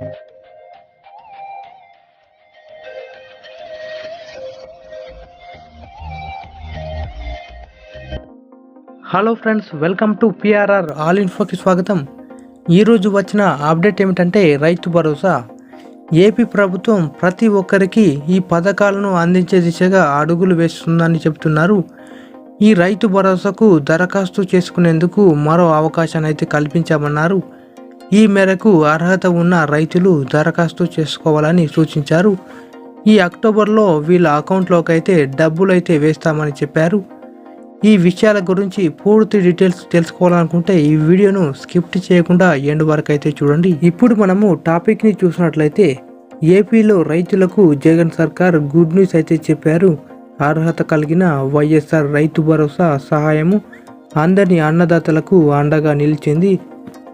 Hello friends welcome to PRR all ఇన్ఫోకి స్వాగతం. ఈరోజు వచ్చిన అప్డేట్ ఏమిటంటే రైతు భరోసా. ఏపీ ప్రభుత్వం ప్రతి ఒక్కరికి ఈ పథకాలను అందించే దిశగా అడుగులు వేస్తుందని చెబుతున్నారు. ఈ రైతు భరోసాకు దరఖాస్తు చేసుకునేందుకు మరో అవకాశాన్ని అయితే కల్పించామన్నారు. ఈ మేరకు అర్హత ఉన్న రైతులు దరఖాస్తు చేసుకోవాలని సూచించారు. ఈ అక్టోబర్లో వీళ్ళ అకౌంట్లోకి అయితే డబ్బులు అయితే వేస్తామని చెప్పారు. ఈ విషయాల గురించి పూర్తి డీటెయిల్స్ తెలుసుకోవాలనుకుంటే ఈ వీడియోను స్కిప్ట్ చేయకుండా ఎండ్ వరకు అయితే చూడండి. ఇప్పుడు మనము టాపిక్ని చూసినట్లయితే ఏపీలో రైతులకు జగన్ సర్కార్ గుడ్ న్యూస్ అయితే చెప్పారు. అర్హత కలిగిన వైఎస్ఆర్ రైతు భరోసా సహాయము అందరి అన్నదాతలకు అండగా నిలిచింది.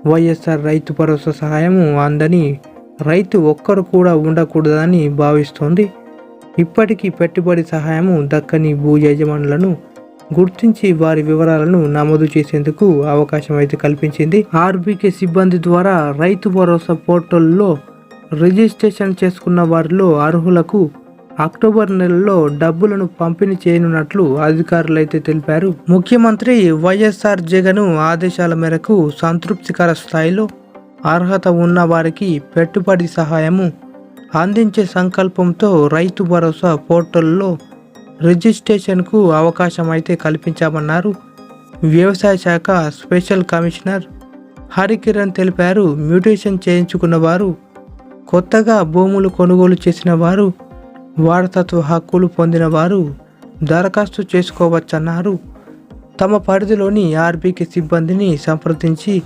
వైఎస్ఆర్ రైతు భరోసా సహాయము అందని రైతు ఒక్కరు కూడా ఉండకూడదని భావిస్తోంది. ఇప్పటికీ పెట్టుబడి సహాయము దక్కని భూ యజమానులను గుర్తించి వారి వివరాలను నమోదు చేసేందుకు అవకాశం అయితే కల్పించింది. ఆర్బీకే సిబ్బంది ద్వారా రైతు భరోసా పోర్టల్లో రిజిస్ట్రేషన్ చేసుకున్న వారిలో అర్హులకు అక్టోబర్ నెలలో డబ్బులను పంపిణీ చేయనున్నట్లు అధికారులు అయితే తెలిపారు. ముఖ్యమంత్రి వైఎస్ఆర్ జగన్ ఆదేశాల మేరకు సంతృప్తికర స్థాయిలో అర్హత ఉన్న వారికి పెట్టుబడి సహాయము అందించే సంకల్పంతో రైతు భరోసా పోర్టల్లో రిజిస్ట్రేషన్కు అవకాశం అయితే కల్పించామన్నారు. వ్యవసాయ శాఖ స్పెషల్ కమిషనర్ హరికిరణ్ తెలిపారు. మ్యూటేషన్ చేయించుకున్న వారు కొత్తగా భూములు కొనుగోలు చేసిన వారు వారసత్వ హక్కులు పొందిన వారు దరఖాస్తు చేసుకోవచ్చన్నారు. తమ పరిధిలోని ఆర్బీకి సిబ్బందిని సంప్రదించి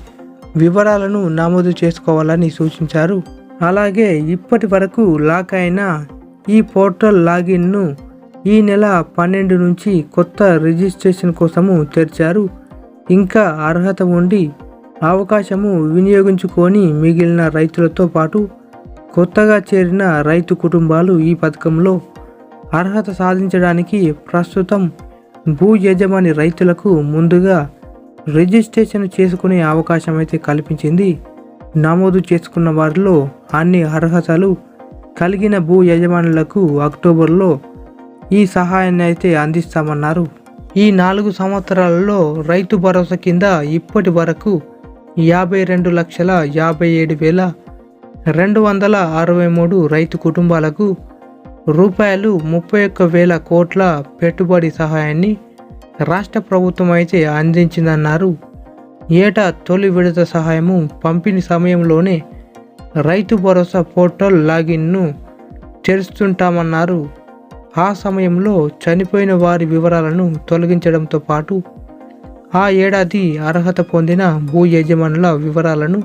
వివరాలను నమోదు చేసుకోవాలని సూచించారు. అలాగే ఇప్పటి వరకు లాక్ అయిన ఈ పోర్టల్ లాగిన్ను ఈ నెల పన్నెండు నుంచి కొత్త రిజిస్ట్రేషన్ కోసము తెరిచారు. ఇంకా అర్హత ఉండి అవకాశము వినియోగించుకొని మిగిలిన రైతులతో పాటు కొత్తగా చేరిన రైతు కుటుంబాలు ఈ పథకంలో అర్హత సాధించడానికి ప్రస్తుతం భూ యజమాని రైతులకు ముందుగా రిజిస్ట్రేషన్ చేసుకునే అవకాశం అయితే కల్పించింది. నమోదు చేసుకున్న వారిలో అన్ని అర్హతలు కలిగిన భూ యజమానులకు అక్టోబర్లో ఈ సహాయాన్ని అయితే అందిస్తామన్నారు. ఈ నాలుగు సంవత్సరాలలో రైతు భరోసా కింద ఇప్పటి వరకు యాభై రెండు లక్షల యాభై ఏడు వేల రెండు వందల అరవై మూడు రైతు కుటుంబాలకు రూపాయలు ముప్పై ఒక్క వేల కోట్ల పెట్టుబడి సహాయాన్ని రాష్ట్ర ప్రభుత్వం అయితే అందించిందన్నారు. ఏటా తొలి విడత సహాయము పంపిణీ సమయంలోనే రైతు భరోసా పోర్టల్ లాగిన్ను తెరుస్తుంటామన్నారు. ఆ సమయంలో చనిపోయిన వారి వివరాలను తొలగించడంతో పాటు ఆ ఏడాది అర్హత పొందిన భూ యజమానుల వివరాలను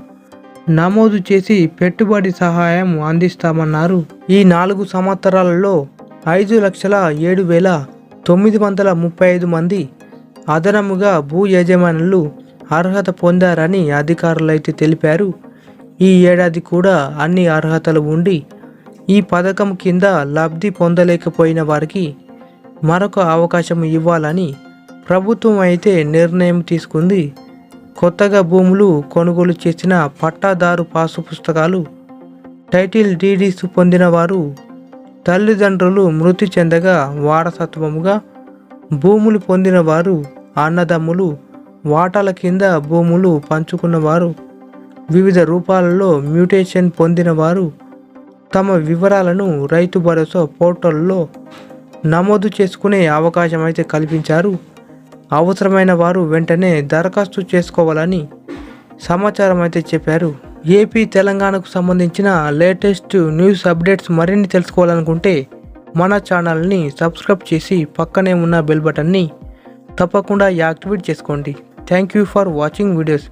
నమోదు చేసి పెట్టుబడి సహాయం అందిస్తామన్నారు. ఈ నాలుగు సంవత్సరాలలో ఐదు లక్షల ఏడు వేల తొమ్మిది వందల ముప్పై ఐదు మంది అదనముగా భూ యజమానులు అర్హత పొందారని అధికారులైతే తెలిపారు. ఈ ఏడాది కూడా అన్ని అర్హతలు ఉండి ఈ పథకం కింద లబ్ధి పొందలేకపోయిన వారికి మరొక అవకాశం ఇవ్వాలని ప్రభుత్వం అయితే నిర్ణయం తీసుకుంది. కొత్తగా భూములు కొనుగోలు చేసిన పట్టాదారు పాసు పుస్తకాలు టైటిల్ డీడీస్ పొందిన వారు తల్లిదండ్రులు మృతి చెందగా వారసత్వముగా భూములు పొందిన వారు అన్నదమ్ములు వాటాల కింద భూములు పంచుకున్నవారు వివిధ రూపాలలో మ్యూటేషన్ పొందినవారు తమ వివరాలను రైతు భరోసా పోర్టల్లో నమోదు చేసుకునే అవకాశం అయితే కల్పించారు. అవసరమైన వారు వెంటనే దరఖాస్తు చేసుకోవాలని సమాచారం అయితే చెప్పారు. ఏపీ తెలంగాణకు సంబంధించిన లేటెస్ట్ న్యూస్ అప్డేట్స్ మరిన్ని తెలుసుకోవాలనుకుంటే మన ఛానల్ని సబ్స్క్రైబ్ చేసి పక్కనే ఉన్న బెల్ బటన్ని తప్పకుండా యాక్టివేట్ చేసుకోండి. Thank you for watching videos.